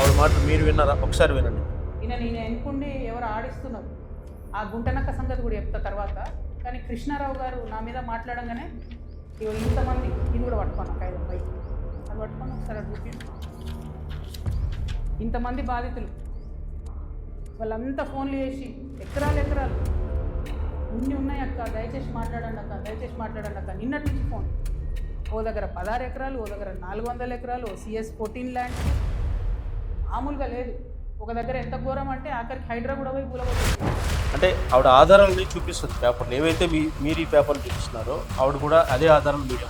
ఆవిడ మాటలు మీరు విన్నారా? ఒకసారి వినండి. ఈయన నేను ఎన్నుకుండి ఎవరు ఆడిస్తున్నారు. ఆ గుంటనక్క సంగతి కూడా చెప్తా తర్వాత. కానీ కృష్ణారావు గారు నా మీద మాట్లాడంగానే ఇగో ఇంతమంది ఇది కూడా పట్టుకోను ఒక ఐదు పైకి. అది పట్టుకొని ఒకసారి అది ఇంతమంది బాధితులు. వాళ్ళంతా ఫోన్లు చేసి ఎకరాలు ఎకరాలు. ఇన్ని ఉన్నాయి అక్క దయచేసి మాట్లాడండి అక్క దయచేసి మాట్లాడండి అక్క. నిన్నటి నుంచి ఫోన్. ఓ దగ్గర పదహారు ఎకరాలు ఓ దగ్గర నాలుగు వందల ఎకరాలు ఓ సిఎస్ ఫోర్టీన్ ల్యాండ్స్ మామూలుగా లేదు. ఒక దగ్గర ఎంత ఘోరం అంటే ఆఖరికి హైడ్రా కూడా పోయి కూలగొట్టింది అంటే ఆవిడ ఆధారాలని చూపిస్తుంది పేపర్లు ఏవైతే మీ మీరు ఈ పేపర్లు చూపిస్తున్నారో ఆవిడ కూడా అదే ఆధారాలు మీడియా.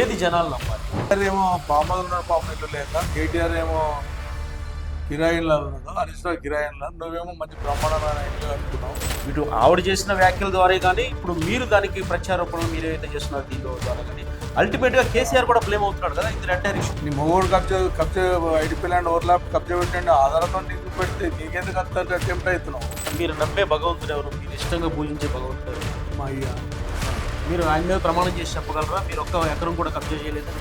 ఏది జనాలు నమ్మాలి? కేటీఆర్ ఏమో పాపలు ఉన్నాడు పాపం ఇల్లు లేక కేటీఆర్ ఏమో కిరాయిల్లో ఉన్నాడు హరీష్ రావు కిరాయిల్లో నువ్వేమో మంచి బ్రహ్మాండమైన ఇల్లు కట్టుకున్నావు ఇటు ఆవిడ చేసిన వ్యాఖ్యల ద్వారా కానీ ఇప్పుడు మీరు దానికి ప్రత్యారోపణలు మీరు ఏదైతే చేస్తున్నారు దీని ద్వారా కానీ అల్టిమేట్గా కేసీఆర్ కూడా బ్లేమ్ అవుతున్నాడు కదా ఇది ఎంటైర్ ఇష్యూ నీ మొగోడు కబ్జా కబ్జా ఐడిపి ల్యాండ్ ఓవర్లాప్ కబ్జా పెట్టండి ఆధారంతో నీకు పెడితే నీకెందుకు అంత అటెంప్ట్ అవుతున్నావు? మీరు నమ్మే భగవంతుడు ఎవరు? మీరు ఇష్టంగా పూజించే భగవంతుడు మా అయ్యా. మీరు ఆయన మీద ప్రమాణం చేసి చెప్పగలరా? మీరు ఒక్క ఎకరం కూడా కబ్జా చేయలేదు?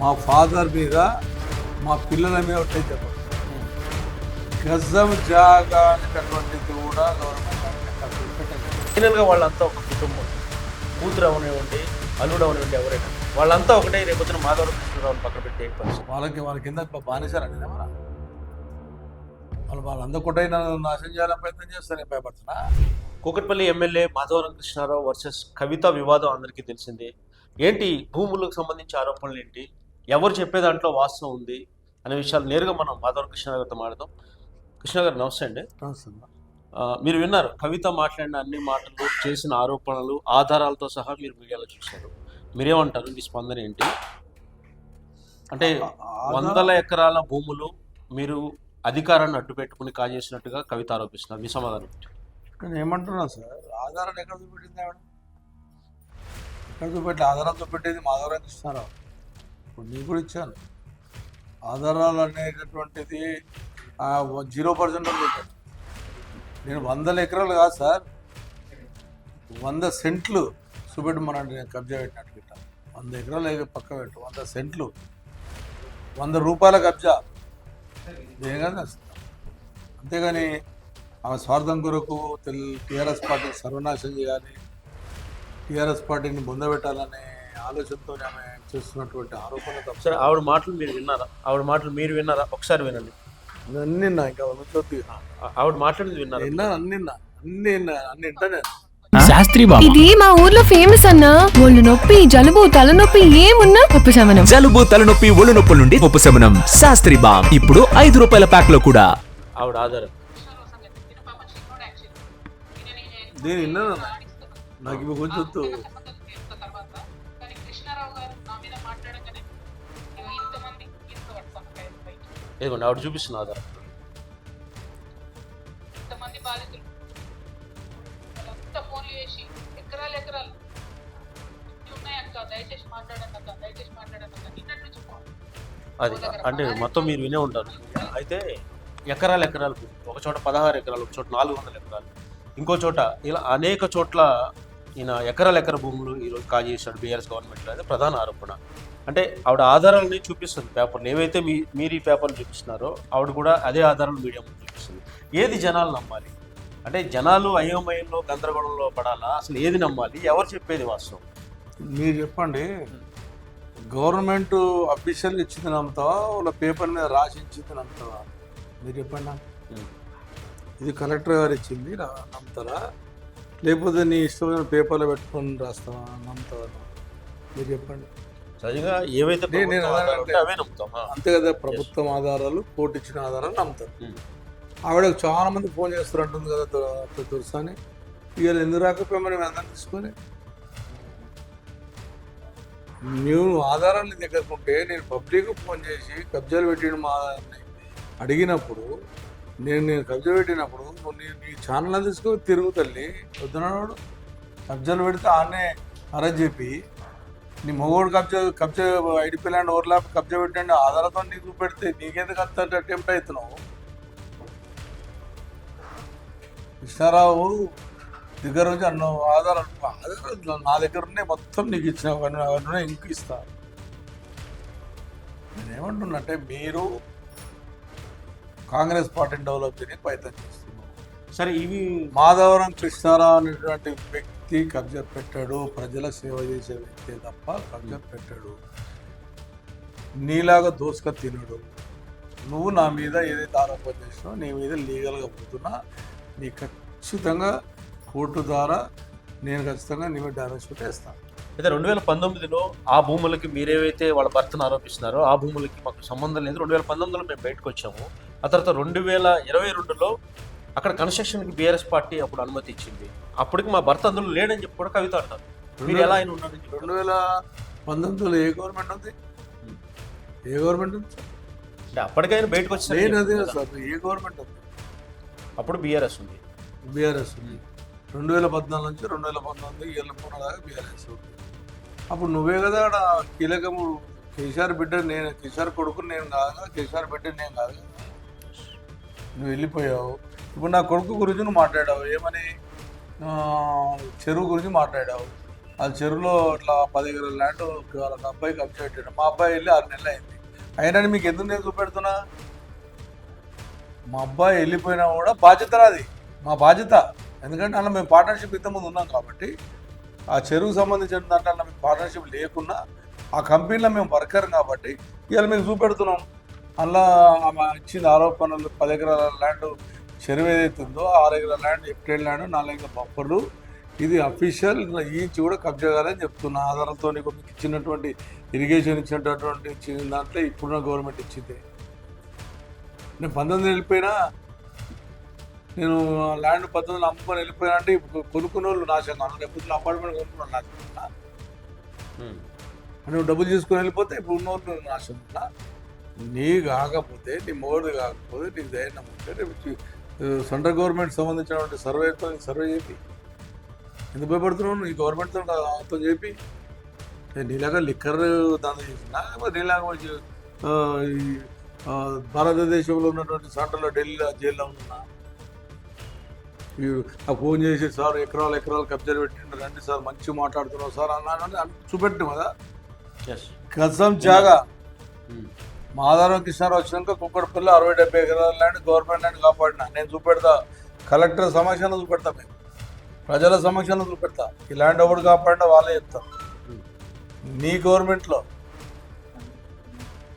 మా ఫాదర్ మీద మా పిల్లల మీద ఒకటే చెప్పండి గజం జాగా అనేటటువంటిది కూడా గవర్నమెంట్ ఫైనల్గా వాళ్ళంతా ఒక కుటుంబం. కూతురు అవనివ్వండి అల్లుడు అవనివ్వండి ఎవరైనా. వాళ్ళంతా ఒకటే రేపొద్దున మాధవర కృష్ణరావు పక్కన పెట్టే పరిస్థితి వాళ్ళకి వాళ్ళ కింద బానిసారండి మన వాళ్ళు వాళ్ళందరూ కూడా నన్ను నాశనం చేయాలని ప్రయత్నం చేస్తారు నేను భయపడుతున్నా. కూకట్పల్లి ఎమ్మెల్యే మాధవరం కృష్ణారావు వర్సెస్ కవిత వివాదం అందరికీ తెలిసిందే. ఏంటి భూములకు సంబంధించి ఆరోపణలు ఏంటి? ఎవరు చెప్పే దాంట్లో వాస్తవం ఉంది? అనే విషయాలు నేరుగా మనం మాధవరం కృష్ణారావు గారితో మాట్లాడదాం. కృష్ణ గారు నమస్తే అండి. ఆ, మీరు విన్నారు కవిత మాట్లాడిన అన్ని మాటలు చేసిన ఆరోపణలు ఆధారాలతో సహా మీరు మీడియాలో చూశారు. మీరేమంటారు? మీ స్పందన ఏంటి? అంటే వందల ఎకరాల భూములు మీరు అధికారాన్ని అడ్డు పెట్టుకుని కాజేసినట్టుగా కవిత ఆరోపిస్తున్నారు. మీ సమాధానం? నేను ఏమంటున్నా సార్ ఆధారాన్ని ఎక్కడ చూపెట్టింది ఆవిడ? ఎక్కడ చూపెట్టి ఆధారం చూపెట్టేది మాధవరావు ఇస్తున్నారా ఇప్పుడు నీకు కూడా ఇచ్చాను. ఆధారాలు అనేటటువంటిది జీరో పర్సెంట్ పెట్టాను నేను వందల ఎకరాలు కాదు సార్. వంద సెంట్లు చూపెట్టమనండి నేను కబ్జా పెట్టినట్టు గిట్ట. వంద ఎకరాలు అయితే పక్క పెట్టు. వంద సెంట్లు. వంద రూపాయల కబ్జా. దేనిగా అంతేగాని ఆమె స్వార్థం కొరకు తెల్ టీఆర్ఎస్ పార్టీని సర్వనాశం చేయాలి. టీఆర్ఎస్ పార్టీని బొందబెట్టాలనే ఆలోచనతో ఆమె చేస్తున్నటువంటి ఆరోపణ ఆవిడ మాటలు మీరు విన్నారా? ఆవిడ మాటలు మీరు విన్నారా? ఒకసారి వినండి. ఇంకా ఆవిడ మాట్లాడింది విన్నారా? విన్నా అన్ని శాస్త్రి బాబు. ఇది మా ఊర్లో ఫేమస్ అన్నా. ఒళ్ళు నొప్పి జలుబు తలనొప్పి ఏమున్నా? ఉపశమనం జలుబు తలనొప్పి ఒళ్ళు నొప్పుల నుండి ఉపశమనం శాస్త్రి బామ్ ఇప్పుడు ఐదు రూపాయల ప్యాక్లో కూడా. ఆవిడ ఆధారం. నేను విన్నాను? నాకు ఇవి కొంచెం ఇదిగోండి ఆవిడ చూపిస్తున్న ఆధారం. ఇంతమంది బాధితులు వాళ్ళంతా ఫోన్లు చేసి ఎకరాలు ఎకరాలు ఇన్ని ఉన్నాయి అక్క దయచేసి మాట్లాడండి అక్క దయచేసి మాట్లాడండి అక్క నిన్నటి నుంచి ఫోన్ అది అంటే మొత్తం మీరు వినే ఉంటారు. అయితే ఎకరాలు ఎకరాలు. ఒక చోట పదహారు ఎకరాలు ఒక చోట నాలుగు వందల ఎకరాలు ఇంకో చోట ఇలా అనేక చోట్ల ఈయన ఎకరాల ఎకర భూములు ఈరోజు కాజేశాడు బీఆర్ఎస్ గవర్నమెంట్లో. అదే ప్రధాన ఆరోపణ. అంటే ఆవిడ ఆధారాలని చూపిస్తుంది పేపర్లు ఏవైతే మీ మీరు ఈ పేపర్లు చూపిస్తున్నారో ఆవిడ కూడా అదే ఆధారాలు మీడియా ముందు చూపిస్తుంది. ఏది జనాలు నమ్మాలి? అంటే జనాలు అయోమయంలో గందరగోళంలో పడాలా? అసలు ఏది నమ్మాలి? ఎవరు చెప్పేది వాస్తవం? మీరు చెప్పండి. గవర్నమెంట్ అఫీషియల్ ఇచ్చింది నమ్ముతావా? వాళ్ళ పేపర్ మీద రాసి ఇచ్చింది నమ్ముతావా? మీరు చెప్పండి. ఇది కలెక్టర్ గారు ఇచ్చింది నమ్ముతారా? లేకపోతే నీ ఇష్టమైన పేపర్లో పెట్టుకొని రాస్తావా? నమ్ముతావా? మీరు చెప్పండి. సహజంగా ఏవైతే నేను- నేను అవే నమ్ముతాం. అంతే కదా ప్రభుత్వం ఆధారాలు కోర్టు ఇచ్చిన ఆధారాలు నమ్ముతారు. ఉం. ఆవిడకు చాలా మంది ఫోన్ చేస్తారు అంటుంది కదా తులసాని ఇవాళ ఎందుకు రాకపోయి మనం అందరం తీసుకొని నువ్వు ఆధారాలు నీ దగ్గరకు ఉంటే నేను పబ్లిక్ ఫోన్ చేసి కబ్జాలు పెట్టిన మా అడిగినప్పుడు నేను నేను కబ్జా పెట్టినప్పుడు నువ్వు నీ నీ ఛానల్ తీసుకొని తిరుగు తల్లి. వద్దున్నాడు కబ్జాలు పెడితే ఆనే అరెస్ట్ చెప్పి నీ మొగోడు కబ్జా కబ్జా ఐడిపి ల్యాండ్ ఓవర్లాప్ కబ్జా పెట్టండి ఆధారంతో నీకు పెడితే నీకెందుకు అంత అటెంప్ట్ అవుతున్నావు? కృష్ణారావు దగ్గర నుంచి అన్న ఆధారాలు ఆధారాలు నా దగ్గర ఉన్నాయి మొత్తం నీకు ఇచ్చిన అవన్నీ ఇంక ఇస్తా. నేనేమంటున్నా అంటే మీరు కాంగ్రెస్ పార్టీని డెవలప్ చేయడానికి ప్రయత్నం చేస్తున్నాం సరే ఇవి మాధవరం కృష్ణారావు అనేటువంటి వ్యక్తి కబ్జా పెట్టాడు ప్రజల సేవ చేసే వ్యక్తి తప్ప కబ్జా పెట్టాడు. నీలాగా దోసుక తినడు. నువ్వు నా మీద ఏదైతే ఆరోపణ చేసినావు నీ మీద లీగల్గా పోతున్నా నీ ఖచ్చితంగా కోర్టు ద్వారా నేను ఖచ్చితంగా నీ మీద డ్యామేజ్ వేస్తాను అయితే రెండు వేల పంతొమ్మిదిలో ఆ భూములకి మీరేవైతే వాళ్ళ భర్తను ఆరోపిస్తున్నారో ఆ భూములకి మాకు సంబంధం లేదు. రెండు వేల పంతొమ్మిదిలో మేము బయటకు వచ్చాము. ఆ తర్వాత రెండు వేల ఇరవై రెండులో అక్కడ కన్స్ట్రక్షన్కి బీఆర్ఎస్ పార్టీ అప్పుడు అనుమతి ఇచ్చింది. అప్పటికి మా భర్త అందులో లేడని చెప్పి కూడా కవిత అంటారు. మీరు ఎలా ఆయన చెప్పారు? రెండు వేల పంతొమ్మిదిలో ఏ గవర్నమెంట్ ఉంది? ఏ గవర్నమెంట్ ఉంది? అంటే అప్పటికైనా బయటకు వచ్చిన నేను అదే సార్ ఏ గవర్నమెంట్ ఉంది? అప్పుడు బీఆర్ఎస్ ఉంది. బీఆర్ఎస్ ఉంది. రెండు వేల పద్నాలుగు నుంచి రెండు వేల పంతొమ్మిది ఏళ్ళ పూర్ణ దాకా బీఆర్ఎస్ ఉంది. అప్పుడు నువ్వే కదా ఆడ కీలకము కేసీఆర్ బిడ్డ నేను కేసీఆర్ కొడుకు నేను కాదు కేసీఆర్ బిడ్డ నేను కాదు. నువ్వు వెళ్ళిపోయావు. ఇప్పుడు నా కొడుకు గురించి నువ్వు మాట్లాడావు. ఏమని? చెరువు గురించి మాట్లాడావు. ఆ చెరువులో ఇట్లా పది ఎకరాల ల్యాండ్ వాళ్ళ అబ్బాయి కబ్జా పెట్టాడు. మా అబ్బాయి వెళ్ళి ఆరు నెలలు అయింది. అయినా మీకు ఎందుకు నేను చూపెడుతున్నా? మా అబ్బాయి వెళ్ళిపోయినా కూడా బాధ్యత రాది. మా బాధ్యత. ఎందుకంటే అలా మేము పార్ట్నర్షిప్ ఇంతకుముందు ఉన్నాం కాబట్టి ఆ చెరువుకు సంబంధించిన దాంట్లో మేము పార్ట్నర్షిప్ లేకున్నా ఆ కంపెనీలో మేము వర్కర్ కాబట్టి ఇవాళ మీకు చూపెడుతున్నాం. అలా ఆమె ఇచ్చిన ఆరోపణలు పది ఎకరాల ల్యాండ్ చెరువు ఏదైతే ఉందో ఆరు ఎకరాల ల్యాండ్ ఎప్టైల్ ల్యాండ్ నాలుగు బొప్పర్లు ఇది అఫీషియల్ ఈంచి కూడా కబ్జా కాదని చెప్తున్నా. ఆధారంతో ఇచ్చినటువంటి ఇరిగేషన్ ఇచ్చినటువంటి ఇచ్చిన దాంట్లో ఇప్పుడున్న గవర్నమెంట్ ఇచ్చింది. నేను పంతొమ్మిది వెళ్ళిపోయినా నేను ల్యాండ్ పంతొమ్మిది అమ్ముకొని వెళ్ళిపోయినా అంటే ఇప్పుడు కొనుక్కున్న వాళ్ళు నాశనం లేకపోతే అపార్ట్మెంట్ కొనుక్కున్న నాశనం. నువ్వు డబ్బులు తీసుకొని వెళ్ళిపోతే ఇప్పుడు ఉన్న వాళ్ళు నాశనం ఉన్నా నీ కాకపోతే నీ మోడీ కాకపోతే నీకు ధైర్యం ఉంటే రేపు సెంట్రల్ గవర్నమెంట్ సంబంధించినటువంటి సర్వేతో సర్వే చెప్పి ఎందుకు భయపడుతున్నావు? నీ గవర్నమెంట్తో మొత్తం చెప్పి నీలాగా లిక్కర్ దాని చేసినా నీలాగా ఈ, భారతదేశంలో ఉన్నటువంటి సెంట్రల్లో ఢిల్లీలో జైల్లో ఉన్నా ఈ ఆ ఫోన్ చేసి సార్ ఎకరాలు ఎకరాలు కబ్జాలు పెట్టిండు రండి సార్ మంచి మాట్లాడుతున్నావు సార్ అన్నాను. అని చూపెట్టు కదా? కసం జాగా. ఉమ్. మాధవరం వచ్చినాక కుక్కడపల్లి అరవై డెబ్బై ఎకరాల ల్యాండ్ గవర్నమెంట్ ల్యాండ్ కాపాడినా. నేను చూపెడతా. కలెక్టర్ సమక్షంలో చూపెడతా మేము. ప్రజల సమక్షంలో చూపెడతా. ఈ ల్యాండ్ ఎవడు కాపాడినా వాళ్ళే చెప్తారు. నీ గవర్నమెంట్లో.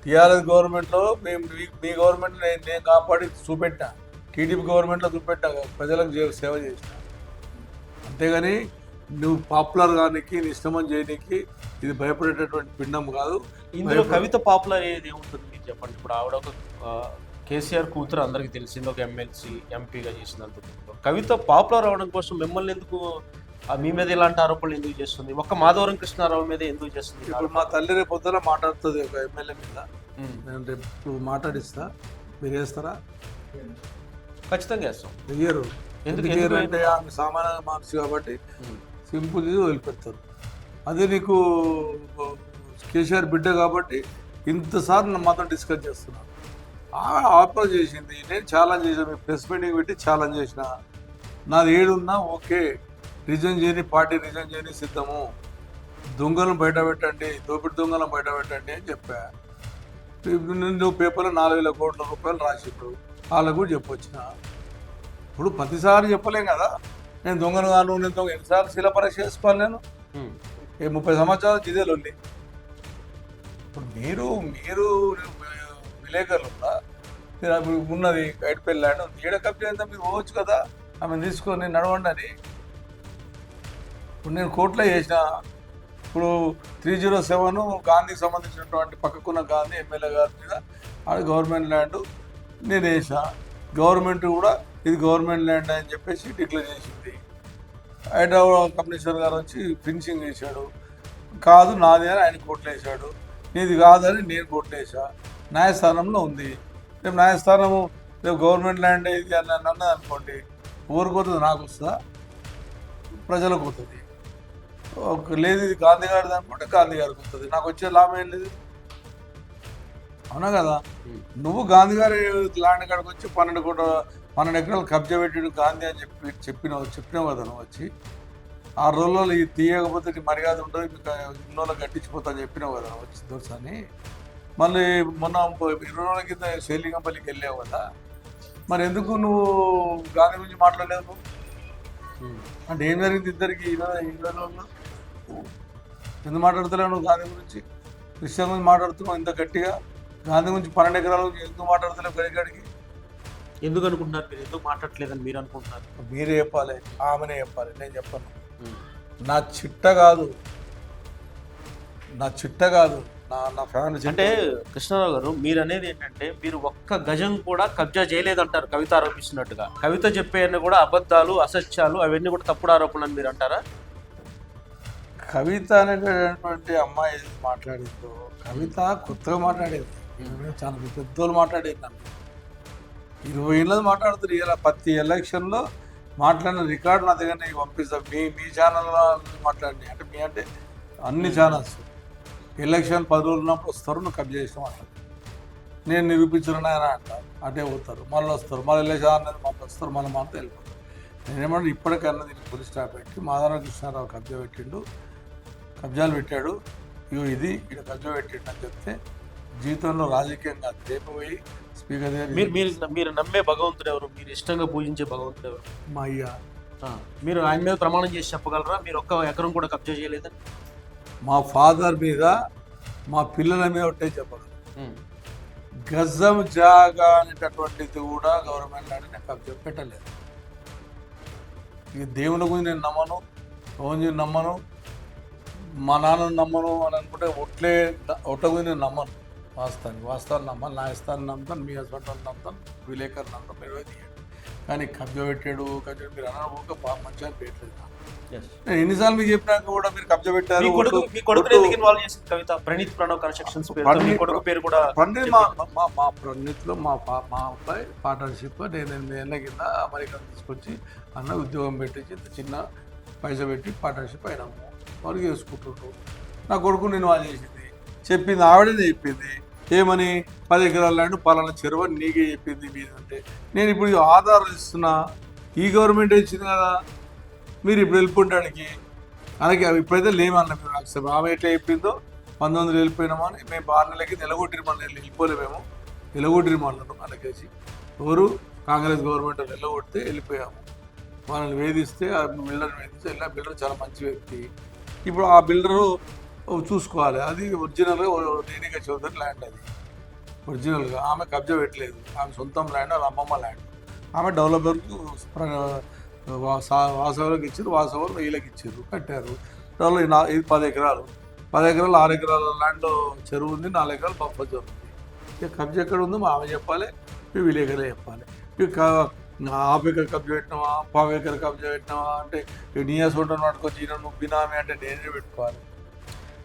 టీఆర్ఎస్ గవర్నమెంట్లో మేము మీ- మీ గవర్నమెంట్ నేను నేను కాపాడి చూపెట్టా టీడీపీ గవర్నమెంట్లో చూపెట్టా ప్రజలకు చే- సేవ చేసిన. అంతేగాని నువ్వు పాపులర్ కానికి నీ ఇష్టమని చేయడానికి ఇది భయపడేటటువంటి పిండం కాదు. ఇందులో కవిత పాపులర్ ఏది ఏముంటుంది మీరు చెప్పండి? ఇప్పుడు ఆవిడ ఒక కేసీఆర్ కూతురు అందరికీ తెలిసింది ఒక ఎమ్మెల్సీ ఎంపీగా చేసినందుకు కవిత పాపులర్ అవడం కోసం మిమ్మల్ని ఎందుకు ఆ, మీ మీద ఇలాంటి ఆరోపణలు ఎందుకు చేస్తుంది? ఒక్క మాధవరం కృష్ణారావు మీద ఎందుకు చేస్తుంది? ఇప్పుడు మా తల్లి రేపు పొద్దున మాట్లాడుతుంది ఒక ఎమ్మెల్యే మీద. నేను రేపు మాట్లాడిస్తా. మీరు వేస్తారా ఖచ్చితంగా వేస్తాం వెయ్యరు ఎందుకు- అంటే ఆమె సామాన్య మనిషి కాబట్టి. సింపుల్ వదిలిపెడతారు. అదే నీకు కేసీఆర్ బిడ్డ కాబట్టి ఇంతసార్లు మాత్రం డిస్కస్ చేస్తున్నాను ఆఫర్ చేసింది నేను ఛాలెంజ్ చేసాను మీ ప్రెస్ మీటింగ్ పెట్టి ఛాలెంజ్ చేసిన. నాది ఏడున్నా ఓకే రిజైన్ చేయని పార్టీ రిజైన్ చేయని సిద్ధము. దొంగలను బయట పెట్టండి దోపిడి దొంగలను బయట పెట్టండి అని చెప్పా. నువ్వు పేపర్లో నాలుగు వేల కోట్ల రూపాయలు రాసిప్పుడు వాళ్ళకు కూడా చెప్పొచ్చిన. ఇప్పుడు ప్రతిసారి చెప్పలేం కదా. నేను దొంగను కాను నేను దొంగ ఎన్నిసార్లు శిలపరీక్ష చేసుకోవాలి నేను? ఈ ముప్పై సంవత్సరాలు ఇదే లొల్లి. ఇప్పుడు మీరు మీరు విలేకరులు కూడా మీరు అప్పుడు ఉన్నది గైడ్పల్లి ల్యాండ్ ఉంది. ఏడ కబ్జా మీరు పోవచ్చు కదా ఆమె తీసుకొని నడవండి అని. ఇప్పుడు నేను కోర్టులో చేసిన ఇప్పుడు త్రీ జీరో సెవెన్ గాంధీకి సంబంధించినటువంటి పక్కకున్న గాంధీ ఎమ్మెల్యే గారి మీద అది గవర్నమెంట్ ల్యాండ్ నేను వేసా గవర్నమెంట్ కూడా ఇది గవర్నమెంట్ ల్యాండ్ అని చెప్పేసి డిక్లేర్ చేసింది. హైదరాబాద్ కమిషనర్ గారు వచ్చి ఫినిషింగ్ వేశాడు కాదు నాది అని ఆయన కోట్లు వేశాడు నీది కాదని నేను కోట్లు వేసా న్యాయస్థానంలో ఉంది. రేపు న్యాయస్థానము రేపు గవర్నమెంట్ ల్యాండ్ ఇది అని నన్ను అన్నది అనుకోండి. ఊరికి పోతుంది నాకు వస్తుందా? ప్రజలకు ఒక లేదు ఇది గాంధీ గారిది అనుకుంటే గాంధీ గారికి వస్తుంది. నాకు వచ్చే లాభం ఏం లేదు? అవునా కదా? నువ్వు గాంధీ గారి ల్యాండ్ కాడికి వచ్చి పన్నెండు కోట్ల మన ఎకరాలు కబ్జా పెట్టాడు గాంధీ అని చెప్పి చెప్పిన చెప్పినావు కదా నువ్వు వచ్చి ఆ రోజుల్లో ఇది తీయకపోతే నీ మర్యాద ఉండదు మీకు ఇన్నోళ్ళు గట్టించిపోతా అని చెప్పినావు కదా వచ్చి దోసాని. మళ్ళీ మొన్న ఇరవై రోజుల కింద శైలింగంపల్లికి వెళ్ళావు కదా మరి ఎందుకు నువ్వు గాంధీ గురించి మాట్లాడలేదు నువ్వు? అంటే ఏం జరిగింది ఇద్దరికి ఇరవైలో ఎందుకు మాట్లాడతలేవు నువ్వు గాంధీ గురించి? క్రిస్టియన్ గురించి మాట్లాడుతున్నావు ఇంత గట్టిగా? గాంధీ గురించి పన్నెండు ఎకరాల గురించి ఎందుకు మాట్లాడతలేవు గడిగడికి ఎందుకు అనుకుంటున్నారు? మీరు ఎందుకు మాట్లాడట్లేదని మీరు అనుకుంటున్నారు? మీరే చెప్పాలి. ఆమెనే చెప్పాలి. నేను చెప్పను. నా చిట్ట కాదు. నా చిట్ట కాదు. నా నా ఫ్యామిలీ. అంటే కృష్ణారావు గారు మీరు అనేది ఏంటంటే మీరు ఒక్క గజం కూడా కబ్జా చేయలేదంటారు కవిత ఆరోపిస్తున్నట్టుగా. కవిత చెప్పేవన్నీ కూడా అబద్ధాలు అసత్యాలు అవన్నీ కూడా తప్పుడు ఆరోపణలు అని మీరు అంటారా? కవిత అనేటటువంటి అమ్మాయి మాట్లాడిందో కవిత కొత్తగా మాట్లాడేది. చాలా పెద్దోళ్ళు మాట్లాడేది నన్ను ఇరవై ఏళ్ళది మాట్లాడుతారు ఇలా ప్రతి ఎలక్షన్లో మాట్లాడిన రికార్డు నా దగ్గర నీకు పంపిస్తాం. మీ మీ ఛానల్లో మాట్లాడి అంటే మీ అంటే అన్ని ఛానల్స్. ఎలక్షన్ పది రోజులు ఉన్నప్పుడు వస్తారు నువ్వు కబ్జా చేసిన మాట్లాడు నేను నిరూపించిన ఆయన అంట. అటే పోతారు. మళ్ళీ వస్తారు. మళ్ళీ ఎలక్షన్ అనేది మళ్ళీ వస్తారు. మళ్ళీ మాత్రం వెళ్ళిపోతారు. నేనేమన్నా ఇప్పటికన్నా దీనికి పోలీస్ స్టాప్ పెట్టి మాధవరావు కృష్ణారావు కబ్జా పెట్టిండు. కబ్జాలు పెట్టాడు. ఇగో ఇది ఇక్కడ కబ్జా పెట్టిండు అని చెప్తే జీవితంలో రాజకీయంగా రేపు పోయి స్పీకర్ మీరు మీరు మీరు నమ్మే భగవంతుడు ఎవరు? మీరు ఇష్టంగా పూజించే భగవంతుడు ఎవరు? మా అయ్య. మీరు ఆయన మీద ప్రమాణం చేసి చెప్పగలరా? మీరు ఒక్క ఎకరం కూడా కబ్జా చేయలేదని మా ఫాదర్ మీద మా పిల్లల మీద ఒకటే చెప్పగలను. గజం జాగా అనేటటువంటిది కూడా గవర్నమెంట్ అని నేను కబ్జా పెట్టలేదు. ఇక దేవుని గురించి నేను నమ్మను ఓన్జీ నమ్మను మా నాన్నను నమ్మను అని అనుకుంటే ఒట్లే ఒట్ల గురించి నేను నమ్మను. వాస్తవానికి వాస్తవాన్ని నమ్మను నా ఇస్తాన్ని నమ్ముతాను మీ హస్బెండ్ నమ్ముతాను విలేకరు నమ్ముతాను మీరు అది కానీ కబ్జా పెట్టాడు కబ్జా మీరు అన్న ఒక బాగా మంచిగా పెట్టలేదు. నేను ఎన్నిసార్లు మీకు చెప్పినాక కూడా మీరు కబ్జా పెట్టారు మీ కొడుకు ఎందుకు ఇన్వాల్వ్ చేసింది కవిత? ప్రణీత్ ప్రణవ్ కన్స్ట్రక్షన్స్ పేరు మీ కొడుకు పేరు కూడా పండిత్ మా మా మా ప్రణీత్లో మా మా అబ్బాయి పార్ట్నర్షిప్ నేను ఎనిమిది ఏళ్ళ కింద అమెరికా తీసుకొచ్చి అన్న ఉద్యోగం పెట్టించి చిన్న పైసా పెట్టి పార్ట్నర్షిప్ అయినాము. వారు చేసుకుంటుండ్రు. నా కొడుకు నేను వాళ్ళు చేసింది. చెప్పింది ఆవిడనే చెప్పింది. ఏమని? పది ఎకరాల ల్యాండ్ పలానా చెరువు నీకే చెప్పింది మీద అంటే. నేను ఇప్పుడు ఈ ఆధారాలు ఇస్తున్నా. ఈ గవర్నమెంట్ ఇచ్చింది కదా? మీరు ఇప్పుడు వెళ్ళిపోవడానికి. అలాగే అవి ఇప్పుడైతే లేమన్నా మీరు నాకు ఆమె ఎట్లా చెప్పిందో? పంతొమ్మిది వందలు వెళ్ళిపోయినామని మేము ఆరు నెలలకి నిలగొట్టిరి మన వెళ్ళిపోలే మేము. నిలగొట్టిరి మళ్ళీ అలాగేసి ఎవరు? కాంగ్రెస్ గవర్నమెంట్ నిలగొడితే వెళ్ళిపోయాము. వాళ్ళని వేధిస్తే ఆ బిల్డర్ని వేధిస్తే ఇలా బిల్డర్ చాలా మంచి వ్యక్తి. ఇప్పుడు ఆ బిల్డరు చూసుకోవాలి. అది ఒరిజినల్గా నేనిగా చౌదరి ల్యాండ్ అది. ఒరిజినల్గా ఆమె కబ్జా పెట్టలేదు. ఆమె సొంతం ల్యాండ్ వాళ్ళ అమ్మమ్మ ల్యాండ్ ఆమె డెవలపర్కు వాసవలకు ఇచ్చారు వాసవలు వీళ్ళకి ఇచ్చారు కట్టారు. దానిలో ఇది పది ఎకరాలు. పది ఎకరాలు ఆరు ఎకరాల ల్యాండ్ చెరువు ఉంది నాలుగు ఎకరాలు బఫర్ చెరువు ఉంది. ఇక కబ్జా ఎక్కడ ఉందో మా ఆమె చెప్పాలి ఇవి విలేకరే చెప్పాలి. ఇక హాఫ్ ఎకర్ కబ్జా పెట్టినావా పావు ఎకర్ కబ్జా పెట్టినావా అంటే నీయాస్ ఉంటాను పట్టుకొచ్చి నువ్వు బినామీ అంటే నేనే పెట్టుకోవాలి.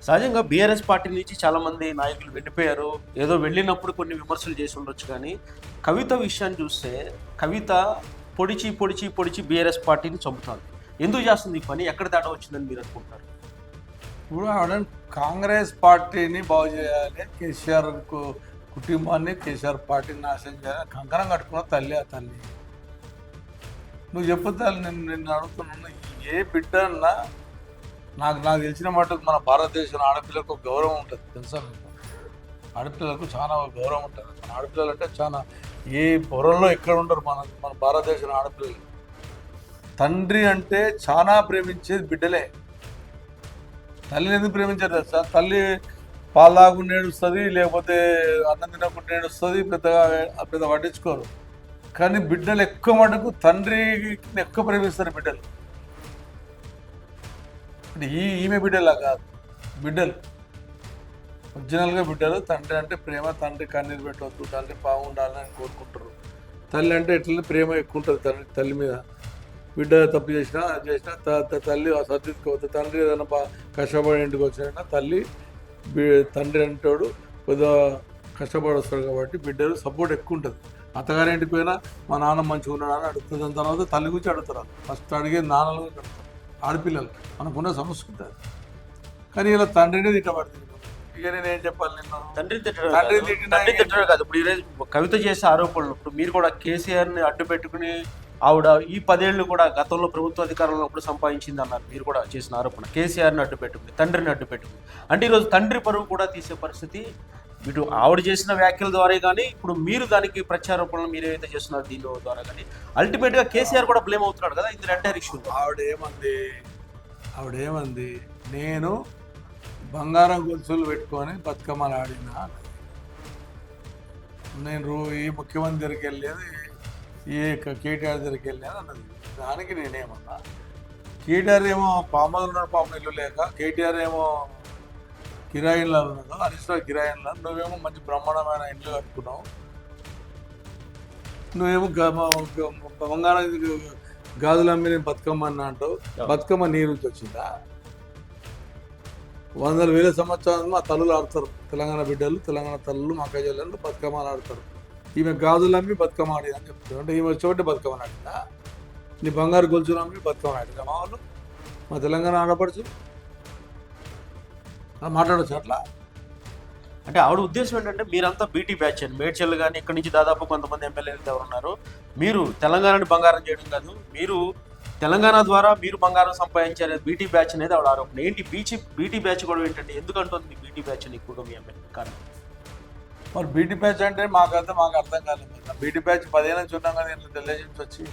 సహజంగా బీఆర్ఎస్ పార్టీ నుంచి చాలా మంది నాయకులు వెళ్ళిపోయారు. ఏదో వెళ్ళినప్పుడు కొన్ని విమర్శలు చేసి ఉండొచ్చు కానీ కవిత విషయాన్ని చూస్తే కవిత పొడిచి పొడిచి పొడిచి బీఆర్ఎస్ పార్టీని చంపుతారు ఎందుకు చేస్తుంది ఈ పని? ఎక్కడ తేడా వచ్చిందని మీరు అనుకుంటారు ఇప్పుడు ఆవిడ కాంగ్రెస్ పార్టీని బాగు చేయాలి. కేసీఆర్ కు- కుటుంబాన్ని కేసీఆర్ పార్టీని నాశనం చేయాలి. కంకణం కట్టుకున్న తల్లి ఆ తల్లి. నువ్వు చెప్పు తల్లి నేను నిన్ను అడుగుతున్నాను. ఏ బిడ్డ అన్నా నాకు నాకు తెలిసిన మటుకు మన భారతదేశంలో ఆడపిల్లకు గౌరవం ఉంటుంది తెలుసా మీకు? ఆడపిల్లలకు చాలా గౌరవం ఉంటుంది. మన ఆడపిల్లలు అంటే చాలా ఏ పొరల్లో ఎక్కడ ఉండరు మన మన భారతదేశంలో ఆడపిల్లలు. తండ్రి అంటే చాలా ప్రేమించేది బిడ్డలే. తల్లిని ఎందుకు ప్రేమించారు తెలుసా? తల్లి పాలు తాగుండి ఏడుస్తుంది లేకపోతే అన్నం తినకుండా ఏడుస్తుంది పెద్దగా పెద్ద పట్టించుకోరు కానీ బిడ్డలు ఎక్కువ మటుకు తండ్రిని ఎక్కువ ప్రేమిస్తారు బిడ్డలు. అంటే ఈ ఈమె బిడ్డలా కాదు. బిడ్డలు. ఒరిజినల్గా బిడ్డలు. తండ్రి అంటే ప్రేమ తండ్రి కన్నీరు పెట్టవద్దు తండ్రి బాగుండాలని కోరుకుంటారు తల్లి అంటే ఎట్లా ప్రేమ ఎక్కువ ఉంటుంది తండ్రి తల్లి మీద. బిడ్డ తప్పు చేసినా అది చేసినా త- తల్లి సర్దిద్దుకోవద్దు తండ్రి ఏదైనా బా కష్టపడి ఇంటికి వచ్చినా తల్లి తండ్రి అంటాడు కొద్దిగా కష్టపడి వస్తాడు కాబట్టి బిడ్డలు సపోర్ట్ ఎక్కువ ఉంటుంది. అత్తగారి ఇంటికి పోయినా మా నాన్న మంచిగా ఉన్నాడు అని అడుగుతుంది. దాని తర్వాత తల్లి గురించి అడుగుతారు. ఫస్ట్ అడిగేది నాన్నల గురించి అడుగుతారు. ఆడపిల్లలు మనకున్న సంస్కృతి కానీ ఇలా తండ్రినే తిట్టబడుతుంది ఇక నేను చెప్పాలి నిన్ను? తండ్రి తిట్టడం తండ్రి కాదు. తిట్టినా తండ్రి ఏం- తిట్టడం కాదు. ఇప్పుడు ఈరోజు కవిత చేసే ఆరోపణలు ఇప్పుడు మీరు కూడా కేసీఆర్ని అడ్డు పెట్టుకుని ఆవిడ ఈ పదేళ్ళు కూడా గతంలో ప్రభుత్వ అధికారంలో ఉన్నప్పుడు సంపాదించింది అన్నారు. మీరు కూడా చేసిన ఆరోపణ. కేసీఆర్ని అడ్డు పెట్టుకుని తండ్రిని అడ్డు పెట్టుకుని. అంటే ఈరోజు తండ్రి పరువు కూడా తీసే పరిస్థితి ఇటు ఆవిడ చేసిన వ్యాఖ్యల ద్వారా కానీ ఇప్పుడు మీరు దానికి ప్రత్యారోపణలు మీరు ఏదైతే చేస్తున్నారు దీని ద్వారా కానీ అల్టిమేట్గా కేసీఆర్ కూడా బ్లేమ్ అవుతున్నాడు కదా ఇది ఎంటైర్ ఇష్యూ ఆవిడ ఏమంది ఆవిడ ఏమంది నేను బంగారం గొలుసులు పెట్టుకొని బతుకమ్మలు ఆడినా నేను రో- ఈ ముఖ్యమంత్రి దగ్గరికి వెళ్ళేది ఏ కేటీఆర్ దగ్గరికి వెళ్ళేది అన్నది. దానికి నేనేమన్నా? కేటీఆర్ ఏమో పామలు ఉన్నాడు పాము ఇల్లు లేక కేటీఆర్ ఏమో కిరాయిన్లో ఉన్నాడు. హరీష్ రావు కిరాయిన్లో నువ్వేమో మంచి బ్రహ్మాండమైన ఇంట్లో కట్టుకున్నావు. నువ్వేమో బంగారం గాజులు అమ్మి నేను బతుకమ్మ అన్నా అంటావు బతుకమ్మ నీ నుంచి వచ్చిందా? వందల వేల సంవత్సరాలు మా తల్లులు ఆడతారు. తెలంగాణ బిడ్డలు తెలంగాణ తల్లులు మా కజలు బతుకమ్మలు ఆడతారు. ఈమె గాజులు అమ్మి బతుకమ్మ ఆడి అని చెప్తారు. అంటే ఈమె చోటి బతుకమ్మ ఆడిందా? నీ బంగారు గొలుసులు అమ్మి బతుకమ్మ ఆడిందా మా వాళ్ళు? మా తెలంగాణ ఆడపడుచు? మాట్లాడవచ్చు మాట్లాడచ్చు అట్లా. అంటే ఆవిడ ఉద్దేశం ఏంటంటే మీరంతా బీటీ బ్యాచ్ అండి. మేడ్చల్ కానీ ఇక్కడ నుంచి దాదాపు కొంతమంది ఎమ్మెల్యేలు ఎవరు ఉన్నారు మీరు తెలంగాణని బంగారం చేయడం కాదు మీరు తెలంగాణ ద్వారా మీరు బంగారం సంపాదించారు బీటీ బ్యాచ్ అనేది ఆవిడ ఆరోపణ. ఏంటి బీచ్ బీటీ బ్యాచ్ కూడా ఏంటంటే ఎందుకంటుంది మీ బీటీ బ్యాచ్ అని ఎక్కువగా మీ ఎమ్మెల్యే కానీ మరి బీటీ బ్యాచ్ అంటే మాకంతా మాకు అర్థం కాలేదు. బీటీ బ్యాచ్ పదిహేను నుంచి ఉన్నాం కదా ఇంట్లో తెలుగుదేశం వచ్చి.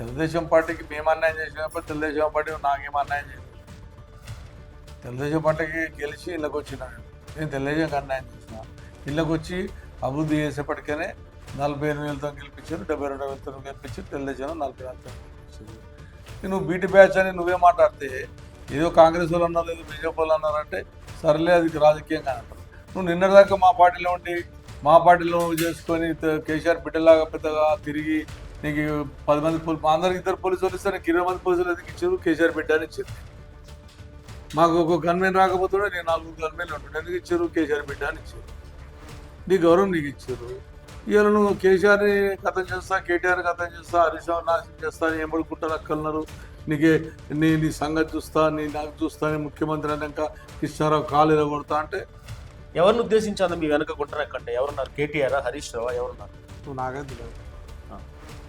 తెలుగుదేశం పార్టీకి మేము అన్యాయం చేసినప్పుడు తెలుగుదేశం పార్టీ నాకేం అన్యాయం చేయలేదు. తెలుగుదేశం పార్టీకి గెలిచి ఇళ్ళకి వచ్చినాడు నేను తెలుగుదేశంకి అన్యాయం చేసిన. ఇళ్ళకి వచ్చి అభివృద్ధి చేసేప్పటికనే నలభై ఎనిమిది వేలతో గెలిపించారు డెబ్బై రెండు వేలతో గెలిపించారు తెలుగుదేశం నలభై వేలతో గెలిపించారు. నువ్వు బీటీ బ్యాచ్ అని నువ్వే మాట్లాడితే ఏదో కాంగ్రెస్ వాళ్ళు అన్నారు ఏదో బీజేపీ వాళ్ళు అన్నారంటే సర్లే అది రాజకీయంగా అంటారు. నువ్వు నిన్నటిదాకా మా పార్టీలో ఉండి మా పార్టీలో చేసుకొని కేసీఆర్ బిడ్డలాగా పెద్దగా తిరిగి నీకు పది మంది పోలీసు అందరికి ఇద్దరు పోలీసులు ఇస్తే నీకు ఇరవై మంది పోలీసులు ఎందుకు ఇచ్చారు? కేసీఆర్ బిడ్డ అని ఇచ్చారు. మాకు ఒక గన్మెన్ రాకపోతుండే నేను నాలుగు గన్మెన్లు ఉంటుండే. ఎందుకు ఇచ్చారు? కేసీఆర్ బిడ్డ అని ఇచ్చారు. నీ గౌరవం నీకు ఇచ్చారు. ఇవాళ నువ్వు కేసీఆర్ని కథం చేస్తా కేటీఆర్ కథం చేస్తా హరీష్ రావు నాశనం చేస్తా అని ఎంబడి కుట్టారు అక్కలున్నారు నీకే నీ నీ సంగతి చూస్తా నీ నాకు చూస్తా నీ ముఖ్యమంత్రి అన్నాక కృష్ణారావు కాలు కొడతా అంటే ఎవరిని ఉద్దేశించాలి? మీ వెనక గుంటనక్కంటే ఎవరున్నారు? కేటీఆర్? హరీష్ రావు? ఎవరున్నారు? నువ్వు నాకే తెలియదు.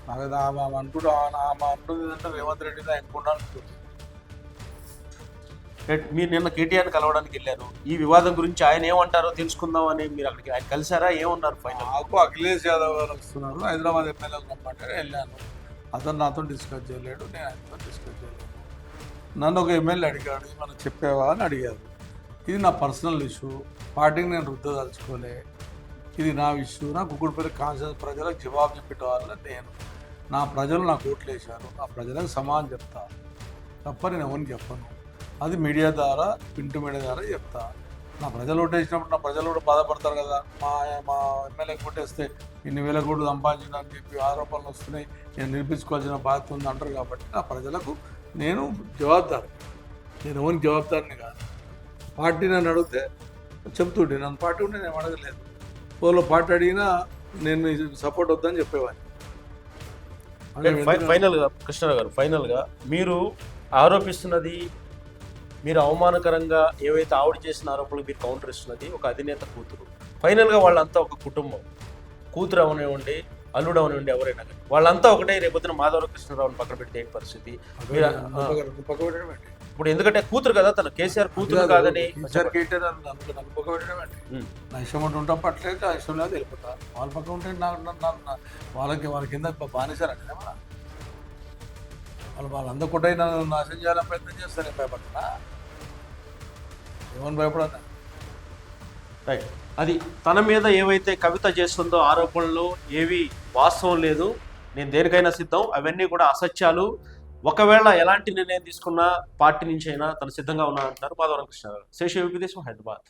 నాకైతే ఆమె అంటుంటే ఆమె అంటుంది అంటే రేవంత్ రెడ్డిని ఆయనకుండా అనుకుంటుంది రేట్- మీరు నిన్న కేటీఆర్ కలవడానికి వెళ్ళారు. ఈ వివాదం గురించి ఆయన ఏమంటారో తెలుసుకుందాం అని మీరు అక్కడికి ఆయన కలిసారా? ఏమన్నారు ఫైనల్ నాకు అఖిలేష్ యాదవ్ గారు వస్తున్నారు. హైదరాబాద్ ఎమ్మెల్యేలు రమ్మంటే వెళ్ళాను. అతను నాతో డిస్కస్ చేయలేడు నేను ఆయనతో డిస్కస్ చేయలేను. నన్ను ఒక ఎమ్మెల్యే అడిగాడు మనం చెప్పావా అని అడిగారు. ఇది నా పర్సనల్ ఇష్యూ పార్టీని నేను రుద్దదలుచుకోలే. ఇది నా ఇష్యూ నా కుకుడుపల్లి కాన్షియస్ ప్రజలకు జవాబు చెప్పేటవాళ్ళ నేను. నా ప్రజలు నాకు ఓట్లు వేశారు నా ప్రజలకు సమానం చెప్తా తప్ప నేను ఎవరిని చెప్పను. అది మీడియా ద్వారా ప్రింట్ మీడియా ద్వారా చెప్తా. నా ప్రజలు ఓటేసినప్పుడు నా ప్రజలు కూడా బాధపడతారు కదా. మా మా ఎమ్మెల్యే కొట్టేస్తే ఇన్ని వేల కోట్లు సంపాదించిన అని చెప్పి ఆరోపణలు వస్తున్నాయి. నేను నిరూపించుకోవాల్సిన బాధ్యత ఉంది అంటారు కాబట్టి నా ప్రజలకు నేను జవాబుదారు. నేను ఓన్ జవాబుదారిని కాదు. పార్టీ నన్ను అడిగితే చెప్తుండే నన్ను పార్టీ ఉంటే నేను అడగలేదు. పోలో పార్టీ అడిగినా నేను సపోర్ట్ వద్దని చెప్పేవాడిని. ఫైనల్గా కృష్ణారావు గారు ఫైనల్గా మీరు ఆరోపిస్తున్నది మీరు అవమానకరంగా ఏవైతే ఆవిడ చేసిన ఆరోపణలు మీరు కౌంటర్ ఇస్తున్నది ఒక అధినేత కూతురు. ఫైనల్గా వాళ్ళంతా ఒక కుటుంబం. కూతురు అవనివ్వండి అల్లుడు అవనివ్వండి ఎవరైనా కానీ. వాళ్ళంతా ఒకటే రేపొద్దున మాధవ కృష్ణరావుని పక్కన పెడితే ఏంటి పరిస్థితి? ఇప్పుడు ఎందుకంటే కూతురు కదా తన కేసీఆర్ కూతురు కాదని. నా ఇష్టం ఉంటే ఉంటాం పట్టలేదు నా ఇష్టం లేదు వెళ్ళిపోతా. వాళ్ళ పక్క ఉంటే వాళ్ళకి వాళ్ళ కింద బానిసారండి మన వాళ్ళు వాళ్ళందరూ కూడా నన్ను నాశనం చేయాలని ప్రయత్నం చేస్తారు నేను భయపడుతున్నా ఏమని భయపడతా రైట్ అది తన మీద ఏవైతే కవిత చేస్తుందో ఆరోపణలు ఏవి వాస్తవం లేదు నేను దేనికైనా సిద్ధం అవన్నీ కూడా అసత్యాలు. ఒకవేళ ఎలాంటి నిర్ణయం తీసుకున్నా పార్టీ నుంచి అయినా తను సిద్ధంగా ఉన్నా అంటారు మాధవరం కృష్ణ గారు. శేష విదేశం హైదరాబాద్.